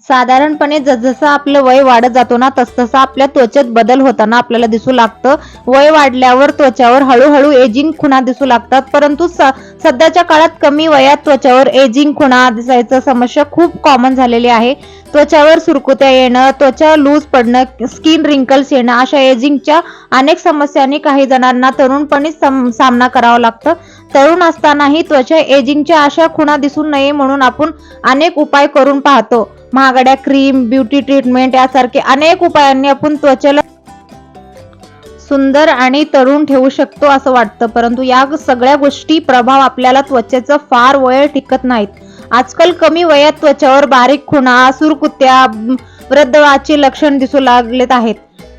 साधारणपणे जसजसं आपलं वय वाढत जातो ना तसतसं आपल्या त्वचेत बदल होताना आपल्याला दिसू लागतं. वय वाढल्यावर त्वचावर हळूहळू एजिंग खुणा दिसू लागतात. परंतु स- सध्याच्या काळात कमी वयात त्वचावर एजिंग खुणा दिसायचं समस्या खूप कॉमन झालेली आहे. त्वचावर सुरकुत्या येणं त्वचा लूज पडणं स्किन रिंकल्स येणं अशा एजिंगच्या अनेक समस्यांनी काही जणांना तरुणपणी सम- सामना करावा लागतं. तरुण असतानाही त्वचा एजिंगच्या अशा खुणा दिसू नये म्हणून आपण अनेक उपाय करून पाहतो. महागड्या क्रीम ब्युटी ट्रीटमेंट यासारखे अनेक उपायांनी आपण त्वचेला सुंदर आणि तरुण ठेवू शकतो असं वाटतं. परंतु या सगळ्या गोष्टी प्रभाव आपल्याला त्वचेचं फार वय टिकत नाहीत. आजकाल कमी वयात त्वचेवर बारीक खुणा सुरकुत्या वृद्धवाचे लक्षण दिसू लागलेत आहेत.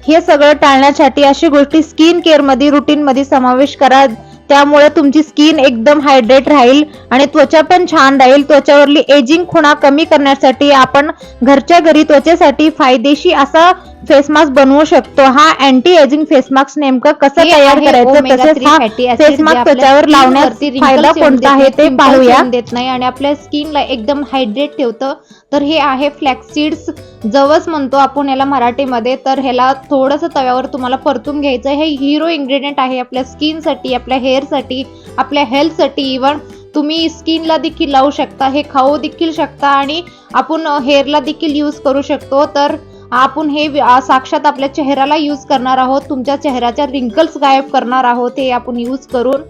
हे सगळं टाळण्यासाठी अशी गोष्टी स्किन केअरमध्ये रुटीनमध्ये समावेश करा त्यामुळे तुमची स्किन एकदम हायड्रेट राहील आणि त्वचा पण छान राहील. त्वचावरली एजिंग खुणा कमी करण्यासाठी आपण घरच्या घरी त्वचेसाठी फायदेशी असा फेस मास्क बनवू शकतो. हा अँटी एजिंग फेस मास्क नेमकं कसं तयार आहे करायचं? तसेच 3 हा फेस मास्क त्वचावर लावण्यात फायदा कोणता आहे ते पाहूया. देत नाही आणि आपल्या स्किनला एकदम हायड्रेट ठेवतं. तर हे आहे फ्लॅक्सीड्स जवस म्हणतो आपण याला मराठीमध्ये. तर ह्याला थोडंसं तव्यावर तुम्हाला परतून घ्यायचं हे हिरो इन्ग्रेडियंट आहे आपल्या स्किनसाठी आपल्या हेअरसाठी आपल्या हेल्थसाठी इवन तुम्ही स्किनला देखील लावू शकता हे खाऊ देखील शकता आणि आपण हेअरला देखील यूज करू शकतो. तर आपण हे साक्षात आपल्या चेहऱ्याला यूज करणार आहोत. तुमच्या चेहऱ्याच्या रिंकल्स गायब करणार आहोत हे आपण यूज करून.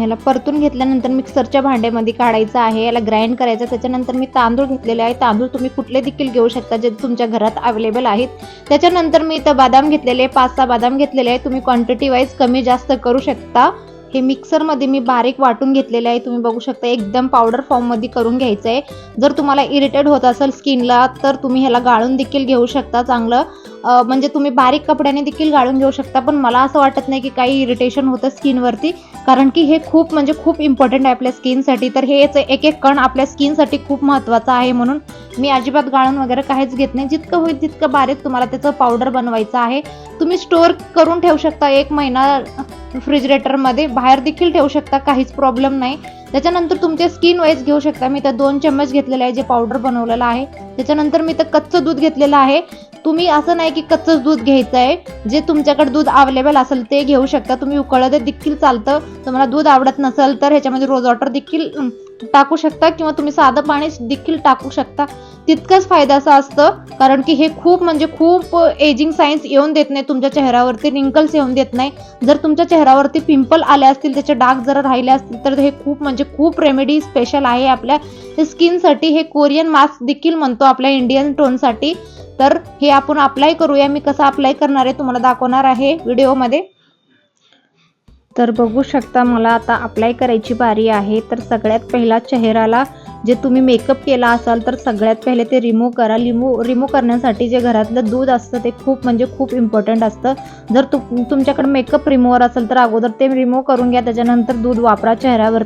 ह्याला परतून घेतल्यानंतर मिक्सरच्या भांड्यामध्ये काढायचं आहे याला ग्राइंड करायचं त्याच्यानंतर मी तांदूळ घेतलेले आहे. तांदूळ तुम्ही कुठले देखील घेऊ शकता जे तुमच्या घरात अवेलेबल आहेत. त्याच्यानंतर मी इथं बदाम घेतलेले पाच सहा बदाम घेतलेले आहे. तुम्ही क्वांटिटी वाईज कमी जास्त करू शकता. हे मिक्सरमध्ये मी बारीक वाटून घेतलेले आहे. तुम्ही बघू शकता एकदम पावडर फॉर्ममध्ये करून घ्यायचं आहे. जर तुम्हाला इरिटेट होत असेल स्किनला तर तुम्ही ह्याला गाळून देखील घेऊ शकता चांगलं. म्हणजे तुम्ही बारीक कपड्याने देखील गाळून घेऊ शकता पण मला असं वाटत नाही की काही इरिटेशन होतं स्किनवरती कारण की हे खूप म्हणजे खूप इम्पॉर्टंट आहे आपल्या स्किनसाठी. तर हेच एक एक कण आपल्या स्किनसाठी खूप महत्त्वाचं आहे म्हणून मी अजिबात गाळून वगैरे काहीच घेत नाही. जितकं होईल तितकं बारीक तुम्हाला त्याचं पावडर बनवायचं आहे. तुम्ही स्टोअर करून ठेवू शकता एक महिना रेफ्रिजरेटरमध्ये बाहेर देखील ठेवू शकता काहीच प्रॉब्लेम नाही. त्याच्यानंतर तुमचे स्किन वाईज घेऊ शकता. मी तर दोन चम्मच घेतलेले आहे जे पावडर बनवलेलं आहे. त्याच्यानंतर मी तर कच्चं दूध घेतलेलं आहे. तुम्ही असं नाही की कच्चंच दूध घ्यायचं आहे जे तुमच्याकडे दूध अवेलेबल असेल ते घेऊ शकता. तुम्ही उकळत देखील चालतं. तुम्हाला दूध आवडत नसेल तर ह्याच्यामध्ये रोज वॉटर देखील टाकू शकता किंवा तुम्ही साधं पाणी देखील टाकू शकता. तितकंच फायद्याचं असतं कारण की हे खूप म्हणजे खूप एजिंग सायन्स येऊन देत नाही तुमच्या चेहऱ्यावरती रिंकल्स येऊन देत नाही. जर तुमच्या चेहऱ्यावरती पिंपल आले असतील त्याचे डाग जर राहिले असतील तर हे खूप म्हणजे खूप रेमेडी स्पेशल आहे आपल्या स्किनसाठी हे कोरियन मास्क देखील म्हणतो आपल्या इंडियन टोनसाठी तर हे आपण अप्लाय करूया. मी कसं अप्लाय करणार आहे तुम्हाला दाखवणार आहे व्हिडिओमध्ये तर बघू शकता मला आता अप्लाय करायची बारी आहे. तर सगळ्यात पहिला चेहऱ्याला जे तुम्ही मेकअप केला असाल तर सगळ्यात पहिले ते रिमूव्ह करा. लिमू रिमूव्ह करण्यासाठी जे घरातलं दूध असतं ते खूप म्हणजे खूप इम्पॉर्टंट असतं. जर तु तुमच्याकडे मेकअप रिमूव्हर असेल तर अगोदर ते रिमूव्ह करून घ्या. त्याच्यानंतर दूध वापरा चेहऱ्यावर.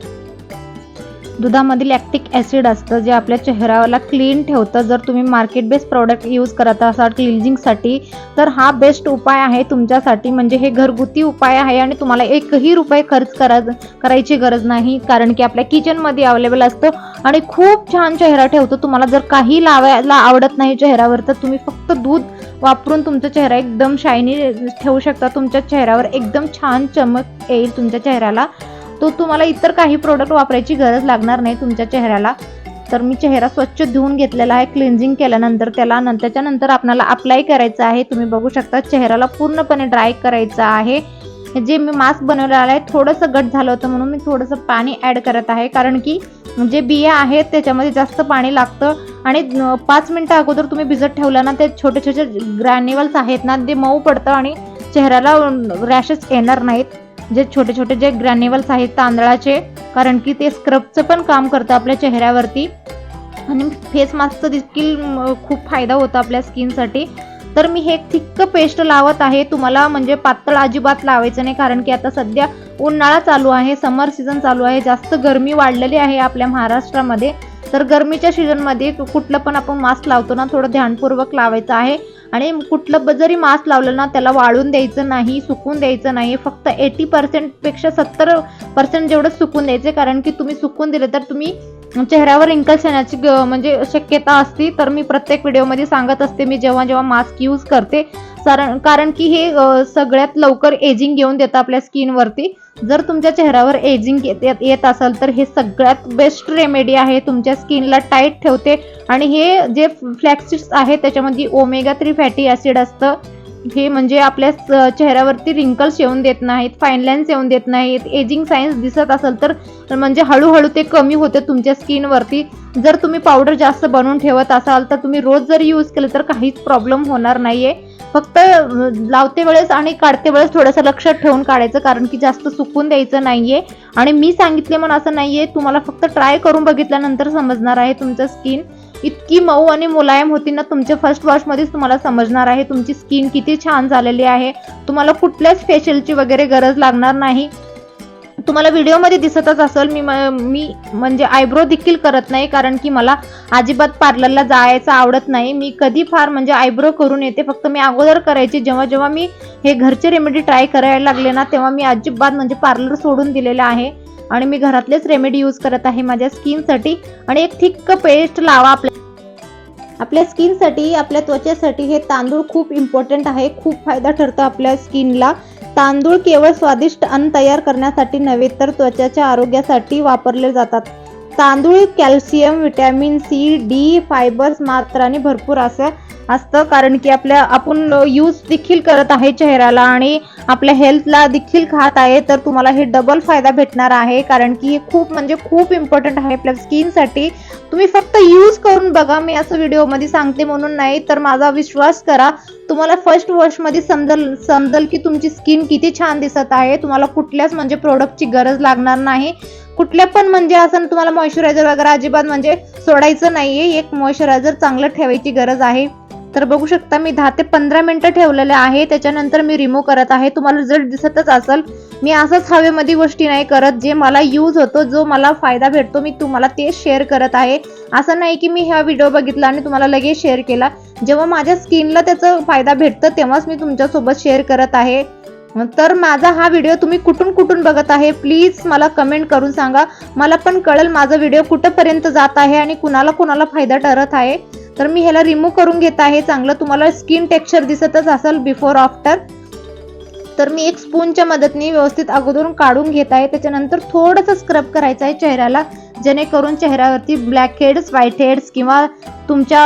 दुधामध्ये लॅक्टिक ॲसिड असतं जे आपल्या चेहऱ्याला क्लीन ठेवतं. जर तुम्ही मार्केट बेस्ड प्रॉडक्ट यूज करत असाल क्लिन्झिंगसाठी तर हा बेस्ट उपाय आहे तुमच्यासाठी. म्हणजे हे घरगुती उपाय आहे आणि तुम्हाला एकही रुपये खर्च करा करायची गरज नाही. कारण की आपल्या किचनमध्ये अवेलेबल असतं आणि खूप छान चेहरा ठेवतो. तुम्हाला जर काही लावायला आवडत नाही चेहऱ्यावर तर तुम्ही फक्त दूध वापरून तुमचा चेहरा एकदम शायनी ठेवू शकता. तुमच्या चेहऱ्यावर एकदम छान चमक येईल तुमच्या चेहऱ्याला. तो तुम्हाला इतर काही प्रोडक्ट वापरायची गरज लागणार नाही तुमच्या चेहऱ्याला. तर मी चेहरा स्वच्छ धुवून घेतलेला आहे क्लिन्झिंग केल्यानंतर त्याला नंतर त्याच्यानंतर आपल्याला अप्लाय करायचं आहे. तुम्ही बघू शकता चेहऱ्याला पूर्णपणे ड्राय करायचं आहे. जे मी मास्क बनवलेलं आहे थोडंसं गट झालं होतं म्हणून मी थोडंसं पाणी ॲड करत आहे. कारण की जे बिया आहेत त्याच्यामध्ये जास्त पाणी लागतं. आणि पाच मिनटं अगोदर तुम्ही भिजत ठेवलं ना ते छोटे छोटे ग्रॅन्युअल्स आहेत ना ते मऊ पडतं आणि चेहऱ्याला रॅशेस येणार नाहीत. जे छोटे छोटे जे ग्रॅन्युअल्स आहेत तांदळाचे कारण की ते स्क्रबचं पण काम करतं आपल्या चेहऱ्यावरती. आणि फेस मास्कचा देखील खूप फायदा होतो आपल्या स्किनसाठी तर मी हे थिक्क पेस्ट लावत आहे. तुम्हाला म्हणजे पातळ अजिबात लावायचं नाही कारण की आता सध्या उन्हाळा चालू आहे समर सीझन चालू आहे जास्त गरमी वाढलेली आहे आपल्या महाराष्ट्रामध्ये. तर गरमीच्या सीझनमध्ये कुठलं पण आपण मास्क लावतो ना थोडं ध्यानपूर्वक लावायचं आहे. आणि कुठलं जरी मास्क लावलं ना त्याला वाळून द्यायचं नाही सुकून द्यायचं नाही. फक्त एटी पर्सेंटपेक्षा सत्तर पर्सेंट जेवढं सुकून द्यायचे कारण की तुम्ही सुकून दिलं तर तुम्ही चेहऱ्यावर रिंकल्स येण्याची ग- म्हणजे शक्यता असती. तर मी प्रत्येक व्हिडिओमध्ये सांगत असते मी जेव्हा जेव्हा मास्क यूज करते. कारण कारण की हे सगळ्यात लवकर एजिंग घेऊन देतं आपल्या स्किनवरती जर तुमच्या चेहऱ्यावर एजिंग येत येत- असेल तर हे सगळ्यात बेस्ट रेमेडी आहे. तुमच्या स्किनला टाईट ठेवते. आणि हे जे फ्लॅक्सिड्स आहे त्याच्यामध्ये ओमेगा थ्री फॅटी ॲसिड असतं. हे म्हणजे आपल्या चेहऱ्यावरती रिंकल्स येऊन देत नाहीत फाईन लाईन्स येऊन देत नाहीत एजिंग सायन्स दिसत असेल तर म्हणजे हळूहळू ते कमी होते तुमच्या स्किनवरती जर तुम्ही पावडर जास्त बनवून ठेवत असाल तर तुम्ही रोज जर यूज केलं तर काहीच प्रॉब्लेम होणार नाहीये. फक्त लावते वेळेस आणि काढते वेळेस थोडंसं लक्षात ठेवून काढायचं कारण की जास्त सुकून द्यायचं नाहीये. आणि मी सांगितले म्हणून असं नाहीये. तुम्हाला फक्त ट्राय करून बघितल्यानंतर समजणार आहे तुमचं स्किन इतकी मऊ आणि मुलायम होती ना तुमच्या फर्स्ट वॉशमध्येच तुम्हाला समजणार आहे. तुमची स्किन किती छान झालेली आहे. तुम्हाला कुठल्याच फेशियलची वगैरे गरज लागणार नाही. तुम्हाला व्हिडिओमध्ये दिसतच असेल मी मी म्हणजे आयब्रो देखील करत नाही कारण की मला अजिबात पार्लरला जायचं आवडत नाही. मी कधी फार म्हणजे आयब्रो करून येते फक्त मी अगोदर करायची. जेव्हा जेव्हा मी हे घरचे रेमेडी ट्राय करायला लागले ना तेव्हा मी अजिबात म्हणजे पार्लर सोडून दिलेलं आहे. आणि मी घरातलेच रेमेडी यूज करत आहे माझ्या स्किनसाठी आणि एक थिक्क पेस्ट लावा आपल्या आपल्या स्किनसाठी आपल्या त्वचेसाठी हे तांदूळ खूप इम्पॉर्टंट आहे. खूप फायदा ठरतो आपल्या स्किनला तांदूळ केवळ स्वादिष्ट अन्न तयार करण्यासाठी नव्हे तर त्वचेच्या आरोग्यासाठी वापरले जातात. तांदूळ calcium vitamin C D fibres मात्राने भरपूर असं असतं. कारण की आपल्या आपण यूज देखील करत आहे चेहऱ्याला आणि आपल्या हेल्थला देखील खात आहे. तर तुम्हाला हे डबल फायदा भेटणार आहे. कारण की हे खूप म्हणजे खूप इम्पॉर्टंट आहे आपल्या स्किनसाठी. तुम्ही फक्त यूज करून बघा. मी असं व्हिडिओमध्ये सांगते म्हणून नाही तर माझा विश्वास करा. तुम्हाला फर्स्ट वॉशमध्ये समजल समजल की तुमची स्किन किती छान दिसत आहे. तुम्हाला कुठल्याच म्हणजे प्रोडक्टची गरज लागणार नाही. कुठल्या पण म्हणजे असं तुम्हाला मॉइश्चरायझर वगैरे अजिबात म्हणजे सोडायचं नाहीये. एक मॉइश्चरायझर चांगलं ठेवायची गरज आहे. तर बघू शकता मी दहा ते पंधरा मिनिटं ठेवलेले आहे. त्याच्यानंतर मी रिमूव्ह करत आहे. तुम्हाला रिझल्ट दिसतच असेल मी असंच हवेमध्ये गोष्टी नाही करत. जे मला यूज होतो जो मला फायदा भेटतो मी तुम्हाला ते शेअर करत आहे. असं नाही की मी हा व्हिडिओ बघितला आणि तुम्हाला लगेच शेअर केला. जेव्हा माझ्या स्किनला त्याचा फायदा भेटतं तेव्हाच मी तुमच्यासोबत शेअर करत आहे. तर माझा हा व्हिडिओ तुम्ही कुठून कुठून बघत आहे प्लीज मला कमेंट करून सांगा. मला पण कळेल माझा व्हिडिओ कुठंपर्यंत जात आहे आणि कुणाला कुणाला फायदा ठरत आहे. तर मी ह्याला रिमूव्ह करून घेत आहे. चांगलं तुम्हाला स्किन टेक्स्चर दिसतच असेल बिफोर आफ्टर तर मी एक स्पूनच्या मदतीने व्यवस्थित अगोदरून काढून घेत आहे. त्याच्यानंतर थोडंसं स्क्रब करायचं आहे चेहऱ्याला जेणेकरून चेहऱ्यावरती ब्लॅक हेड्स व्हाईट हेड्स किंवा तुमच्या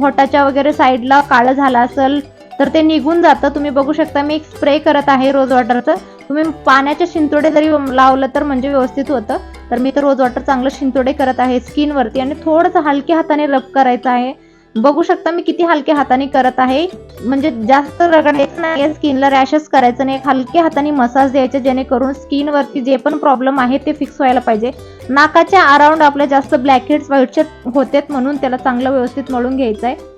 होटाच्या वगैरे साईडला काळं झालं असेल तर ते निघून जातं. तुम्ही बघू शकता मी एक स्प्रे करत आहे रोज वॉटरचं तुम्ही पाण्याचे शिंतोडे जरी लावलं तर म्हणजे व्यवस्थित होतं. तर मी तर रोज वॉटर चांगलं शिंतोडे करत आहे स्किनवरती आणि थोडंसं हलक्या हाताने रब करायचं आहे. बघू शकता मी किती हलक्या हाताने करत आहे. म्हणजे जास्त रगडायचं नाही स्किनला रॅशेस करायचं नाही. एक हलक्या हाताने मसाज द्यायचे जेणेकरून स्किनवरती जे पण प्रॉब्लेम आहे ते फिक्स व्हायला पाहिजे. नाकाच्या अराउंड आपल्या जास्त ब्लॅक हेड्स व्हाईटचे होतेत म्हणून त्याला चांगलं व्यवस्थित मळून घ्यायचं आहे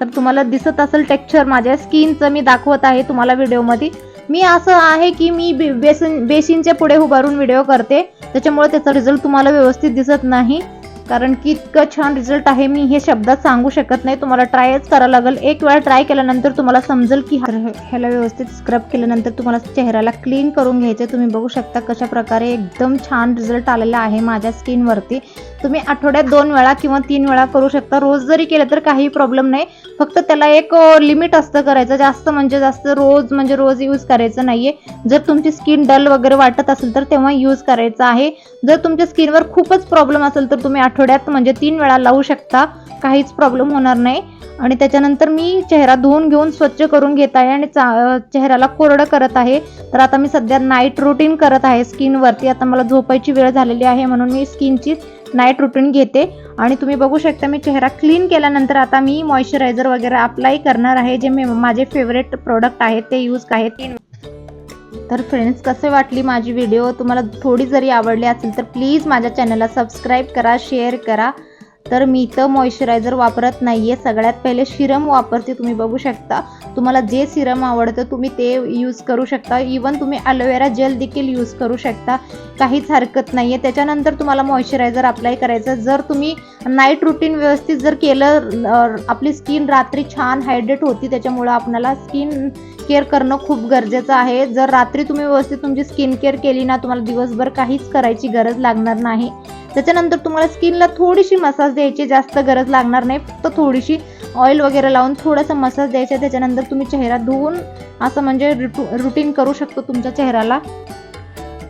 तर तुम्हाला दिसत असेल टेक्स्चर माझ्या स्किनचं मी दाखवत आहे तुम्हाला व्हिडिओमध्ये मी असं आहे की मी बे- बेसिन बेसिनच्या पुढे उभारून व्हिडिओ करते. त्याच्यामुळे त्याचा रिझल्ट तुम्हाला व्यवस्थित दिसत नाही. कारण की इतकं छान रिझल्ट आहे मी हे शब्दात सांगू शकत नाही. तुम्हाला ट्रायच करावं लागेल. एक वेळा ट्राय केल्यानंतर तुम्हाला समजेल की ह्याला व्यवस्थित स्क्रब केल्यानंतर तुम्हाला चेहऱ्याला क्लीन करून घ्यायचे तुम्ही बघू शकता कशा प्रकारे एकदम छान रिझल्ट आलेला आहे माझ्या स्किनवरती तुम्ही आठवड्यात दोन वेळा किंवा तीन वेळा करू शकता. रोज जरी केलं तर काही प्रॉब्लेम नाही. फक्त त्याला एक लिमिट असतं करायचं. जास्त म्हणजे जास्त रोज म्हणजे रोज यूज करायचं नाहीये. जर तुमची स्किन डल वगैरे वाटत असेल तर तेव्हा यूज करायचं आहे. जर तुमच्या स्किनवर खूपच प्रॉब्लेम असेल तर तुम्ही आठवड्यात म्हणजे तीन वेळा लावू शकता. काहीच प्रॉब्लेम होणार नाही. आणि त्याच्यानंतर मी चेहरा धुवून घेऊन स्वच्छ करून घेत आहे आणि चा- चेहऱ्याला कोरडं करत आहे. तर आता मी सध्या नाईट रुटीन करत आहे स्किनवरती आता मला झोपायची वेळ झालेली आहे म्हणून मी स्किनची नाईट रुटीन घेते. आणि तुम्ही बघू शकता मी चेहरा क्लीन केल्यानंतर आता मी मॉइश्चरायझर वगैरे अप्लाय करणार आहे. जे मी माझे फेवरेट प्रोडक्ट आहेत ते यूज आहेत. तर फ्रेंड्स कसे वाटली माझी व्हिडिओ तुम्हाला थोडी जरी आवडली असेल तर प्लीज माझ्या चॅनलला सबस्क्राईब करा शेअर करा. तर मी तर मॉइश्चरायझर वापरत नाही आहे सगळ्यात पहिले सिरम वापरते तुम्ही बघू शकता. तुम्हाला जे सिरम आवडतं तुम्ही ते यूज करू शकता. इवन तुम्ही अलोवेरा जेल देखील यूज करू शकता. काहीच हरकत नाही आहे त्याच्यानंतर तुम्हाला मॉइश्चरायझर अप्लाय करायचं. जर तुम्ही नाईट रुटीन व्यवस्थित जर केलं आपली स्किन रात्री छान हायड्रेट होती त्याच्यामुळं आपल्याला स्किन केअर करणं खूप गरजेचं आहे. जर रात्री तुम्ही व्यवस्थित तुमची स्किन केअर केली ना तुम्हाला दिवसभर काहीच करायची गरज लागणार नाही. त्याच्यानंतर तुम्हाला स्किनला थोडीशी मसाज द्यायची जास्त गरज लागणार नाही. फक्त थोडीशी ऑइल वगैरे लावून थोडासा मसाज द्यायचा. त्याच्यानंतर तुम्ही चेहरा धुवून असं म्हणजे रुटीन करू शकतो तुमच्या चेहऱ्याला.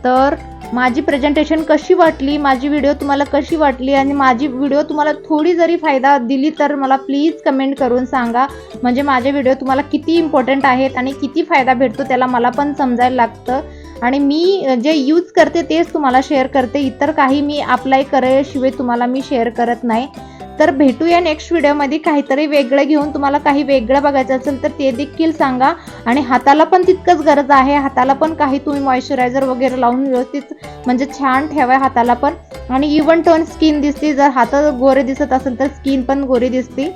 तर माझी प्रेझेंटेशन कशी वाटली माझी व्हिडिओ तुम्हाला कशी वाटली आणि माझी व्हिडिओ तुम्हाला थोडी जरी फायदा दिली तर मला प्लीज कमेंट करून सांगा. म्हणजे माझे व्हिडिओ तुम्हाला किती इम्पॉर्टंट आहेत आणि किती फायदा भेटतो त्याला मला पण समजायला लागतं. आणि मी जे यूज करते तेच तुम्हाला शेअर करते. इतर काही मी अप्लाय करायशिवाय तुम्हाला मी शेअर करत नाही. तर भेटूया नेक्स्ट व्हिडिओमध्ये काहीतरी वेगळं घेऊन तुम्हाला काही वेगळं बघायचं असेल तर ते देखील सांगा. आणि हाताला पण तितकंच गरज आहे. हाताला पण काही तुम्ही मॉइश्चरायझर वगैरे लावून व्यवस्थित म्हणजे छान ठेवा हाताला पण. आणि इवन टोन स्किन दिसते. जर हात गोरे दिसत असेल तर स्किन पण गोरी दिसते.